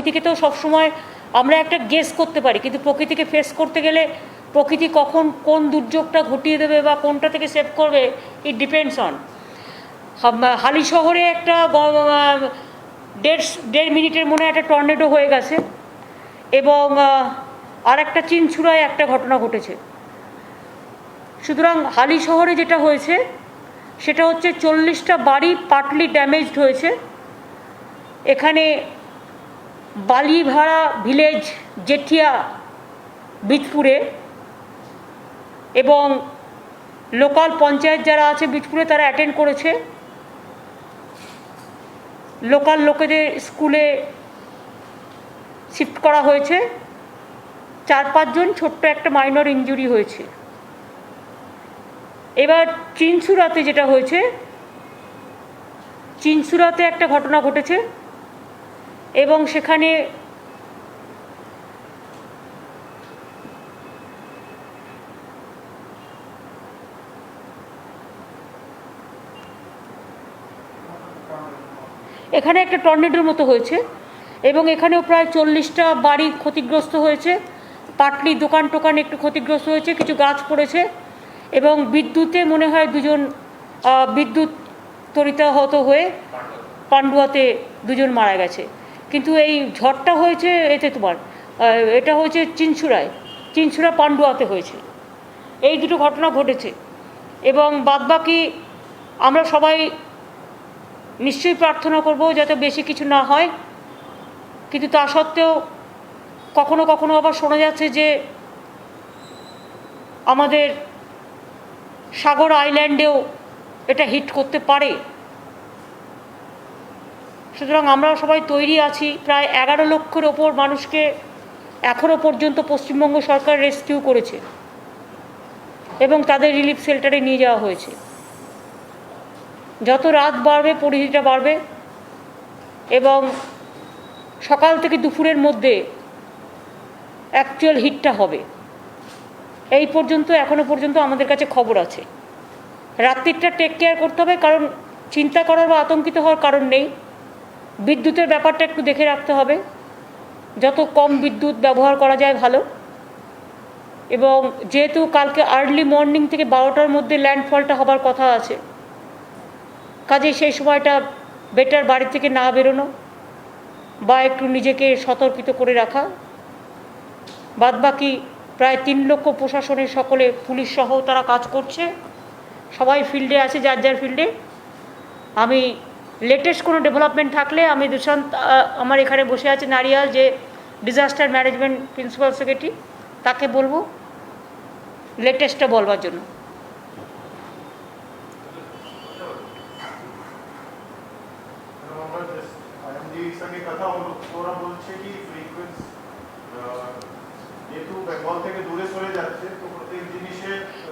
প্রকৃতিকে তো সবসময় আমরা একটা গেস করতে পারি, কিন্তু প্রকৃতিকে ফেস করতে গেলে প্রকৃতি কখন কোন দুর্যোগটা ঘটিয়ে দেবে বা কোনটা থেকে সেভ করবে ইট ডিপেন্ডস অন হালি শহরে একটা দেড় দেড় মিনিটের মনে একটা টর্নেডো হয়ে গেছে এবং আর একটা চিনছুড়ায় একটা ঘটনা ঘটেছে। সুতরাং হালি শহরে যেটা হয়েছে, সেটা হচ্ছে চল্লিশটা বাড়ি পার্টলি ড্যামেজড হয়েছে। এখানে বালিভাড়া ভিলেজ, জেঠিয়া বীজপুরে এবং লোকাল পঞ্চায়েত যারা আছে বীজপুরে তারা অ্যাটেন্ড করেছে। লোকাল লোকেদের স্কুলে শিফট করা হয়েছে। চার পাঁচজন ছোট্ট একটা মাইনর ইঞ্জুরি হয়েছে। এবার চিনসুরাতে যেটা হয়েছে চিনসুরাতে একটা ঘটনা ঘটেছে। এবং সেখানে এখানে একটা টর্নেডোর মতো হয়েছে এবং এখানেও প্রায় চল্লিশটা বাড়ি ক্ষতিগ্রস্ত হয়েছে। পাটলি দোকান টোকান একটু ক্ষতিগ্রস্ত হয়েছে, কিছু গাছ পড়েছে এবং বিদ্যুতে মনে হয় দুজন বিদ্যুৎ তরিতাহত হয়ে পান্ডুয়াতে দুজন মারা গেছে। কিন্তু এই ঝড়টা হয়েছে এতে তোমার এটা হয়েছে চিনছুরায়। চিনছুরা পান্ডুয়াতে হয়েছে। এই দুটো ঘটনা ঘটেছে। এবং বাদবাকি আমরা সবাই নিশ্চয়ই প্রার্থনা করব যাতে বেশি কিছু না হয়। কিন্তু তা সত্ত্বেও কখনো কখনো আবার শোনা যাচ্ছে যে আমাদের সাগর আইল্যান্ডেও এটা হিট করতে পারে। সুতরাং আমরা সবাই তৈরি আছি। প্রায় এগারো লক্ষের ওপর মানুষকে এখনও পর্যন্ত পশ্চিমবঙ্গ সরকার রেস্কিউ করেছে এবং তাদের রিলিফ শেল্টারে নিয়ে যাওয়া হয়েছে। যত রাত বাড়বে, পরিধিটা বাড়বে এবং সকাল থেকে দুপুরের মধ্যে অ্যাকচুয়াল হিটটা হবে। এই পর্যন্ত, এখনও পর্যন্ত আমাদের কাছে খবর আছে। রাত্রিটা টেক কেয়ার করতে হবে, কারণ চিন্তা করার বা আতঙ্কিত হওয়ার কারণ নেই। বিদ্যুতের ব্যাপারটা একটু দেখে রাখতে হবে। যত কম বিদ্যুৎ ব্যবহার করা যায় ভালো। এবং যেহেতু কালকে আর্লি মর্নিং থেকে বারোটার মধ্যে ল্যান্ডফলটা হবার কথা আছে, কাজেই সেই সময়টা বেটার বাড়ি থেকে না বেরোনো বা একটু নিজেকে সতর্কিত করে রাখা। বাদবাকি প্রায় তিন লক্ষ প্রশাসনের সকলে পুলিশ সহ তারা কাজ করছে। সবাই ফিল্ডে আছে, যার যার ফিল্ডে আমি লেটেস্ট কোনো ডেভেলপমেন্ট থাকলে আমি দুশান্ত আমার এখানে বসে আছে নারিয়াল, যে ডিজাস্টার ম্যানেজমেন্ট প্রিন্সিপাল সেক্রেটারি তাকে বলব লেটেস্টটা বলবার জন্য।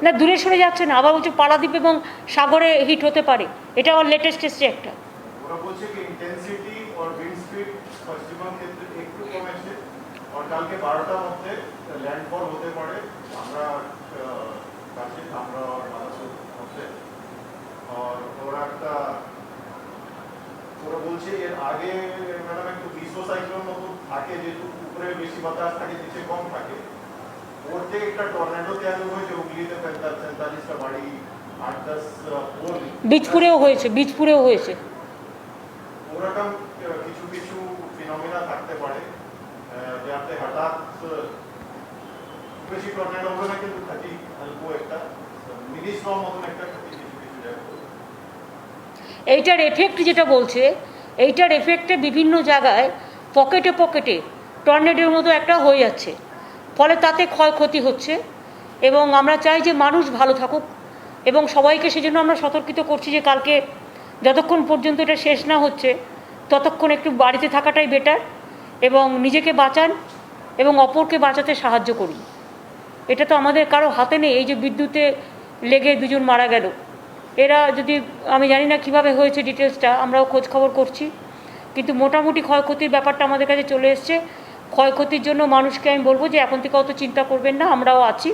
না, দূরে সরে যাচ্ছে না, আবার বলছে পারাদ্বীপ এবং সাগরে হিট হতে পারে। এটা আমার লেটেস্ট এসছে একটা। ওরা বলছে কি ইন্টেন্সিটি আর উইন্ড স্পিড পশ্চিমবঙ্গ ক্ষেত্রে একটু কমেছে। আর কালকে বারোটার মধ্যে ল্যান্ডফল হতে পারে। আমরা কাছে আমরা আর মধ্যে। আর ওরা একটা, ওরা বলছে এর আগে ম্যাডাম একটু বিশ্ব সাইক্লোন মতো থাকে, যেহেতু উপরে বেশি বাতাস থাকে, নিচে কম থাকে। ওর থেকে একটা টর্নেডো তৈরি হয়েছে, হুগলিতে পঁয়তাল্লিশটা বাড়ি, আট দশ পোল বীজপুরেও হয়েছে বীজপুরেও হয়েছে। ওরকম কিছু কিছু ফিনোমিনা থাকতে পারে যাতে হঠাৎ বেশি টর্নেডো হবে না কিন্তু ক্ষতি অল্প একটা মিনি স্টর্ম মতন একটা ক্ষতি কিছু কিছু জায়গায়। এইটার এফেক্ট যেটা বলছে, এইটার এফেক্টে বিভিন্ন জায়গায় পকেটে পকেটে টর্নেডোর মতো একটা হয়ে যাচ্ছে। ফলে তাতে ক্ষয়ক্ষতি হচ্ছে এবং আমরা চাই যে মানুষ ভালো থাকুক এবং সবাইকে সেজন্য আমরা সতর্কিত করছি যে কালকে যতক্ষণ পর্যন্ত এটা শেষ না হচ্ছে, ততক্ষণ একটু বাড়িতে থাকাটাই বেটার এবং নিজেকে বাঁচান এবং অপরকে বাঁচাতে সাহায্য করুন। এটা তো আমাদের কারও হাতে নেই, এই যে বিদ্যুতে লেগে দুজন মারা গেল। এরা যদি, আমি জানি না কীভাবে হয়েছে ডিটেলসটা, আমরাও খোঁজ খবর করছি, কিন্তু মোটামুটি ক্ষয়ক্ষতির ব্যাপারটা আমাদের কাছে চলে এসছে। ক্ষয়ক্ষতির জন্য মানুষকে আমি বলব যে এখন থেকে অত চিন্তা করবেন না, আমরাও আছি।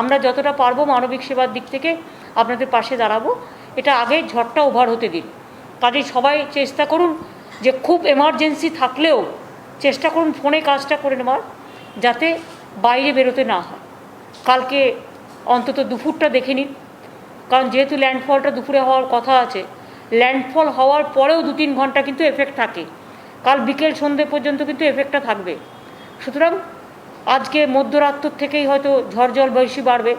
আমরা যতটা পারব মানবিক সেবার দিক থেকে আপনাদের পাশে দাঁড়াবো। এটা আগে ঝড়টা ওভার হতে দিন কাজেই সবাই চেষ্টা করুন যে খুব এমার্জেন্সি থাকলেও চেষ্টা করুন ফোনে কাজটা করে নেওয়ার, যাতে বাইরে বেরোতে না হয়। কালকে অন্তত দুপুরটা দেখে নিন। কারণ যেহেতু ল্যান্ডফলটা দুপুরে হওয়ার কথা আছে ল্যান্ডফল হওয়ার পরেও দু তিন ঘণ্টা কিন্তু এফেক্ট থাকে। কাল বিকেল সন্ধে পর্যন্ত কিন্তু এফেক্টটা থাকবে। সুতরাং আজকে মধ্যরাত্র থেকেই হয়তো ঝড় জল বাড়বে।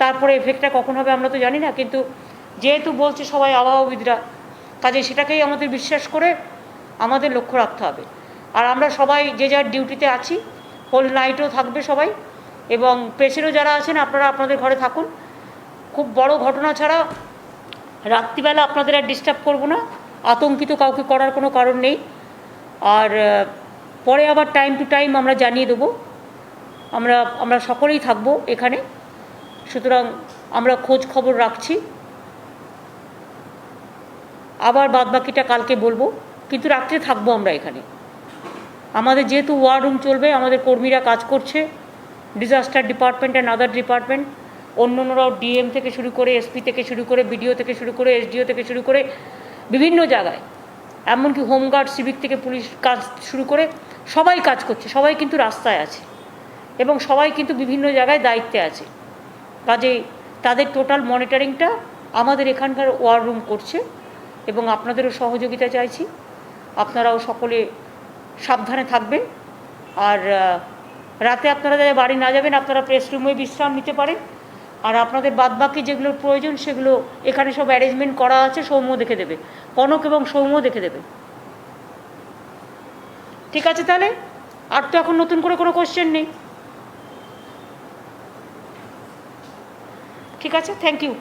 তারপরে এফেক্টটা কখন হবে আমরা তো জানি না, কিন্তু যেহেতু বলছে সবাই আবহাওয়াবিদরা কাজে সেটাকেই আমাদের বিশ্বাস করে আমাদের লক্ষ্য রাখতে হবে। আর আমরা সবাই যে যার ডিউটিতে আছি, হোল নাইটও থাকবে সবাই, এবং পেশেরও যারা আছেন আপনারা আপনাদের ঘরে থাকুন। খুব বড় ঘটনা ছাড়া রাত্রিবেলা আপনাদের আর ডিস্টার্ব করব না, আতঙ্কিত কাউকে করার কোনো কারণ নেই। আর পরে আবার টাইম টু টাইম আমরা জানিয়ে দেবো। আমরা আমরা সকলেই থাকব এখানে। সুতরাং আমরা খোঁজ খবর রাখছি। আবার বাদবাকিটা কালকে বলব। কিন্তু রাত্রে থাকব আমরা এখানে। আমাদের যেহেতু ওয়ার রুম চলবে, আমাদের কর্মীরা কাজ করছে disaster department and other department অন্য অন্যরাও ডিএম থেকে শুরু করে এসপি থেকে শুরু করে বিডিও থেকে শুরু করে এসডিও থেকে শুরু করে, বিভিন্ন জায়গায়, এমনকি হোমগার্ড সিভিক থেকে পুলিশ কাজ শুরু করে, সবাই কাজ করছে, সবাই কিন্তু রাস্তায় আছে এবং সবাই কিন্তু বিভিন্ন জায়গায় দায়িত্বে আছে। কাজেই তাদের টোটাল মনিটরিংটা আমাদের এখানকার ওয়ার রুম করছে। এবং আপনাদেরও সহযোগিতা চাইছি। আপনারাও সকলে সাবধানে থাকবেন। আর রাতে আপনারা যারা বাড়ি না যাবেন, আপনারা প্রেস রুমে বিশ্রাম নিতে পারেন। আর আপনাদের বাদবাকি যেগুলোর প্রয়োজন, সেগুলো এখানে সব অ্যারেঞ্জমেন্ট করা আছে, সৌম্য দেখে দেবে। কনক এবং সৌম্য দেখে দেবে। ঠিক আছে তাহলে? আর তো এখন নতুন করে কোনো কোশ্চেন নেই। ঠিক আছে? Thank you